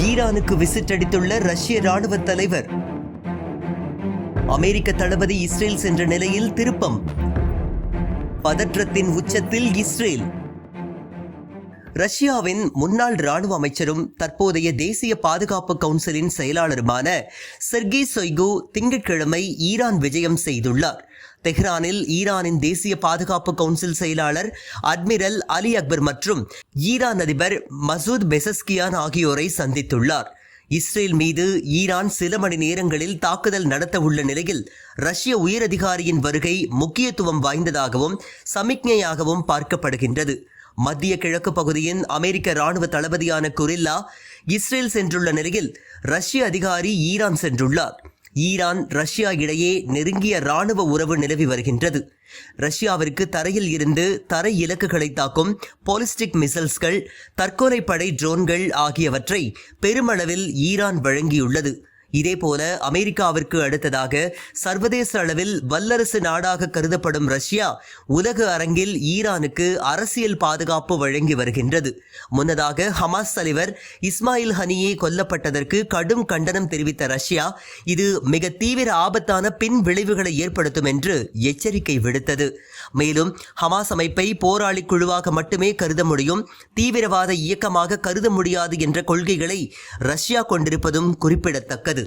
ஈரானுக்கு விசிட் அடித்துள்ள ரஷ்ய ராணுவ தலைவர். அமெரிக்க தளபதி இஸ்ரேல் சென்ற நிலையில் திருப்பம். பதற்றத்தின் உச்சத்தில் இஸ்ரேல். ரஷ்யாவின் முன்னாள் ராணுவ அமைச்சரும் தற்போதைய தேசிய பாதுகாப்பு கவுன்சிலின் செயலாளருமான செர்கி சொய்கு திங்கட்கிழமை ஈரான் விஜயம் செய்துள்ளார். தெஹ்ரானில் ஈரானின் தேசிய பாதுகாப்பு கவுன்சில் செயலாளர் அட்மிரல் அலி அக்பர் மற்றும் ஈரான் அதிபர் மசூத் பெசஸ்கியான் ஆகியோரை சந்தித்துள்ளார். இஸ்ரேல் மீது ஈரான் சில மணி நேரங்களில் தாக்குதல் நடத்த உள்ள நிலையில் ரஷ்ய உயரதிகாரியின் வருகை முக்கியத்துவம் வாய்ந்ததாகவும் சமிக்ஞையாகவும் பார்க்கப்படுகின்றது. மத்திய கிழக்கு பகுதியின் அமெரிக்க ராணுவ தளபதியான குரில்லா இஸ்ரேல் சென்றுள்ள நிலையில் ரஷ்ய அதிகாரி ஈரான் சென்றுள்ளார். ஈரான் ரஷ்யா இடையே நெருங்கிய ராணுவ உறவு நிலவி வருகின்றது. ரஷ்யாவிற்கு தரையில் இருந்து தரை இலக்குகளை தாக்கும் பாலிஸ்டிக் மிசைல்ஸ்கள் தற்கொலை படை ட்ரோன்கள் ஆகியவற்றை பெருமளவில் ஈரான் வழங்கியுள்ளது. இதேபோல அமெரிக்காவிற்கு அடுத்ததாக சர்வதேச அளவில் வல்லரசு நாடாக கருதப்படும் ரஷ்யா உலக அரங்கில் ஈரானுக்கு அரசியல் பாதுகாப்பு வழங்கி வருகின்றது. முன்னதாக ஹமாஸ் தலைவர் இஸ்மாயில் ஹனியே கொல்லப்பட்டதற்கு கடும் கண்டனம் தெரிவித்த ரஷ்யா இது மிக தீவிர ஆபத்தான பின் விளைவுகளை ஏற்படுத்தும் என்று எச்சரிக்கை விடுத்தது. மேலும் ஹமாஸ் அமைப்பை போராளி குழுவாக மட்டுமே கருத முடியும் தீவிரவாத இயக்கமாக கருத முடியாது என்ற கொள்கைகளை ரஷ்யா கொண்டிருப்பதும் குறிப்பிடத்தக்கது.